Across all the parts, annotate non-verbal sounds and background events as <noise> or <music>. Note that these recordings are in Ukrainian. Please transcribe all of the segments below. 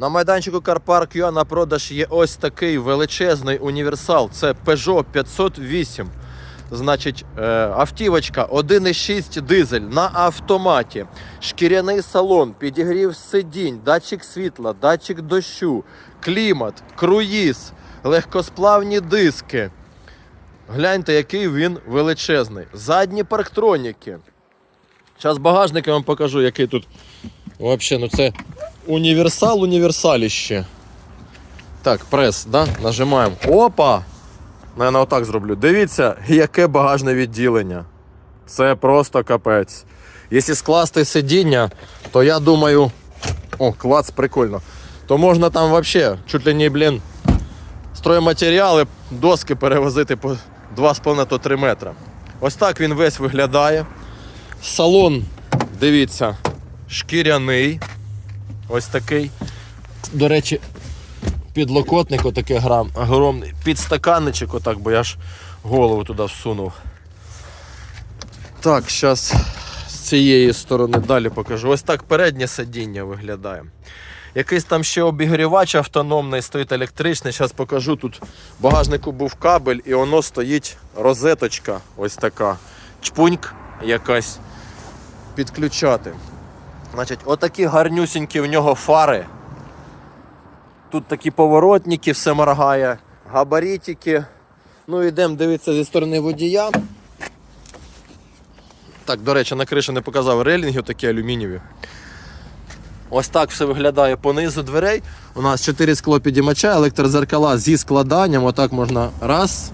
На майданчику Карпарк Юа на продаж є ось такий величезний універсал. Це Peugeot 508. Значить, е, автівочка 1,6 дизель на автоматі, шкіряний салон, підігрів сидінь, датчик світла, датчик дощу, клімат, круїз, легкосплавні диски. Гляньте, який він величезний. Задні парктроніки. Зараз багажник я вам покажу, який тут. Взагалі, ну це універсал універсаліще. Так, прес, да? Нажимаємо. Опа! Наверно, отак зроблю. Дивіться, яке багажне відділення. Це просто капець. Якщо скласти сидіння, то я думаю. О, клац, прикольно. То можна там взагалі чуть ли не, блін, стройматеріали, доски перевозити по 2,5-3 метра. Ось так він весь виглядає. Салон, дивіться, шкіряний. Ось такий. До речі, підлокотник отакий грам, огромний. Підстаканничок, отак, бо я ж голову туди всунув. Так, зараз з цієї сторони далі покажу. Ось так переднє сидіння виглядає. Якийсь там ще обігрівач автономний, стоїть електричний. Зараз покажу. Тут багажнику був кабель і воно стоїть розеточка. Ось така. Чпуньк якась підключати. Значить, отакі гарнюсінькі в нього фари. Тут такі поворотники, все моргає, габаритики. Ну йдемо дивитися зі сторони водія. Так, до речі, на криші не показав рейлінги, такі алюмінієві. Ось так все виглядає понизу дверей. У нас 4 склопідіймача, електрозеркала зі складанням. Отак можна раз.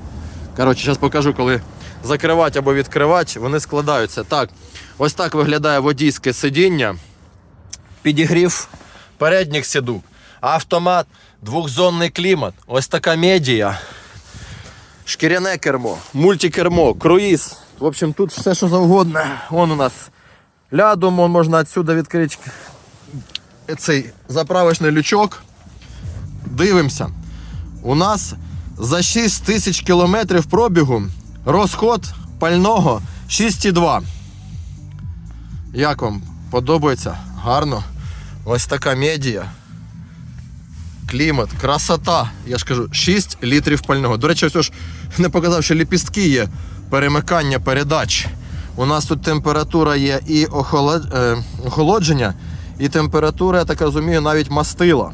Коротше, зараз покажу, коли закривати або відкривати, вони складаються. Так, ось так виглядає водійське сидіння. Підігрів передніх сідук, автомат, двохзонний клімат, ось така медія, шкіряне кермо, мультикермо, круїз. В общем, тут все, що завгодно. Вон у нас лядом, можна відсюди відкрити цей заправочний лючок. Дивимося. У нас за 6 тисяч кілометрів пробігу розход пального 6,2. Як вам подобається? Гарно. Ось така медія. Клімат, красота. Я ж кажу, 6 літрів пального. До речі, ось ж не показав, що ліпістки є перемикання передач. У нас тут температура є і е, охолодження, і температура, я так розумію, навіть мастила.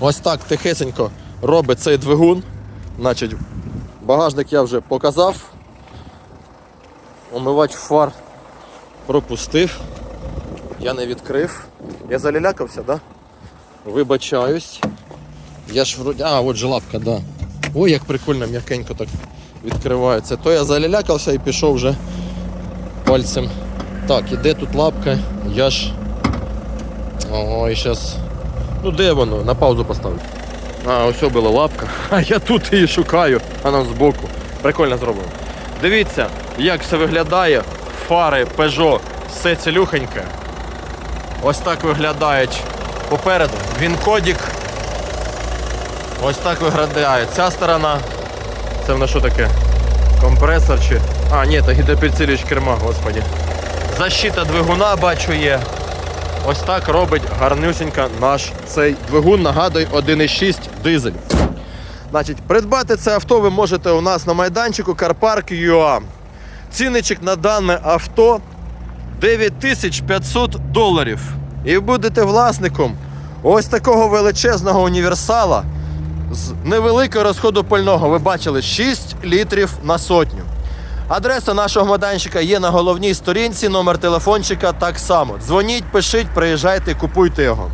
Ось так тихесенько робить цей двигун. Значить, багажник я вже показав. Омивач фар пропустив. Я не відкрив. Я залялякався, да? Вибачаюсь. Я ж вроді. А, от же лапка, да. Ой, як прикольно, м'якенько так відкривається. То я залялякався і пішов вже пальцем. Так, і де тут лапка? Я ж. Ой, зараз. Ну де воно? На паузу поставлю. А, ось була лапка. <laughs> А я тут її шукаю, а нам збоку. Прикольно зроблено. Дивіться, як все виглядає. Фари, Peugeot, все цілюхеньке. Ось так виглядають попереду. Він кодік. Ось так виглядає ця сторона. Це в нас що таке? Компресор чи. А, ні, це гідропідсилювач керма, господі. Защита двигуна бачу є. Ось так робить гарнюсінька наш цей двигун. Нагадую, 1,6 дизель. Значить, придбати це авто ви можете у нас на майданчику Карпарк ЮА. Цінничок на дане авто 9500 доларів. І будете власником ось такого величезного універсала з невеликого розходу пального. Ви бачили 6 літрів на сотню. Адреса нашого майданчика є на головній сторінці, номер телефончика так само. Дзвоніть, пишіть, приїжджайте, купуйте його.